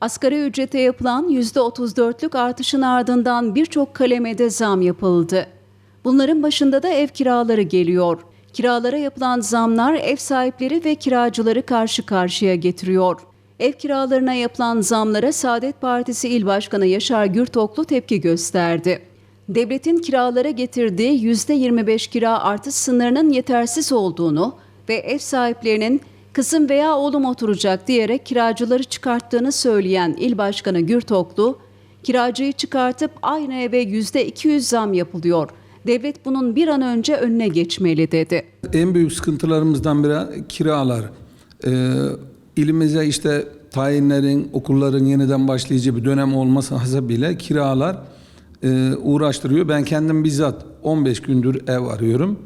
Asgari ücrete yapılan %34'lük artışın ardından birçok kalemede zam yapıldı. Bunların başında da ev kiraları geliyor. Kiralara yapılan zamlar ev sahipleri ve kiracıları karşı karşıya getiriyor. Ev kiralarına yapılan zamlara Saadet Partisi İl Başkanı Yaşar Gürtoklu tepki gösterdi. Devletin kiralara getirdiği %25 kira artış sınırının yetersiz olduğunu ve ev sahiplerinin kızım veya oğlum oturacak diyerek kiracıları çıkarttığını söyleyen İl Başkanı Gürtoklu, kiracıyı çıkartıp aynı eve %200 zam yapılıyor. Devlet bunun bir an önce önüne geçmeli dedi. En büyük sıkıntılarımızdan biri kiralar. Ee, ilimize işte tayinlerin, okulların yeniden başlayacağı bir dönem olması hasebiyle kiralar e, uğraştırıyor. Ben kendim bizzat 15 gündür ev arıyorum.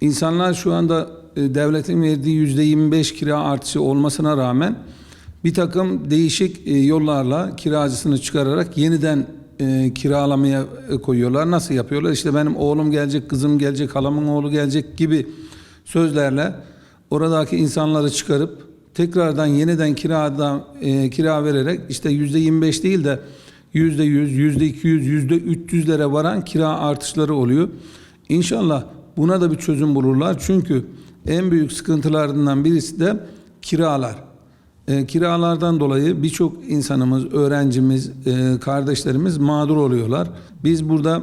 İnsanlar şu anda e, devletin verdiği %25 kira artışı olmasına rağmen bir takım değişik e, yollarla kiracısını çıkararak yeniden e, kiralamaya e, koyuyorlar. Nasıl yapıyorlar? İşte benim oğlum gelecek, kızım gelecek, halamın oğlu gelecek gibi sözlerle oradaki insanları çıkarıp tekrardan yeniden kirada e, kira vererek işte yüzde 25 değil de yüzde 100, yüzde 200, yüzde 300'lere varan kira artışları oluyor. İnşallah buna da bir çözüm bulurlar. Çünkü en büyük sıkıntılarından birisi de kiralar. E, kiralardan dolayı birçok insanımız, öğrencimiz, e, kardeşlerimiz mağdur oluyorlar. Biz burada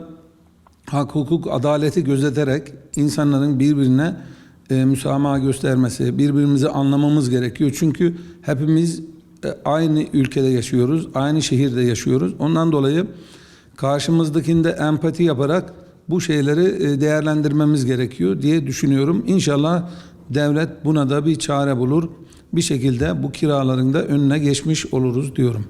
hak, hukuk, adaleti gözeterek insanların birbirine e, müsamaha göstermesi, birbirimizi anlamamız gerekiyor. Çünkü hepimiz e, aynı ülkede yaşıyoruz, aynı şehirde yaşıyoruz. Ondan dolayı karşımızdakinde empati yaparak bu şeyleri e, değerlendirmemiz gerekiyor diye düşünüyorum. İnşallah devlet buna da bir çare bulur. Bir şekilde bu kiraların da önüne geçmiş oluruz diyorum.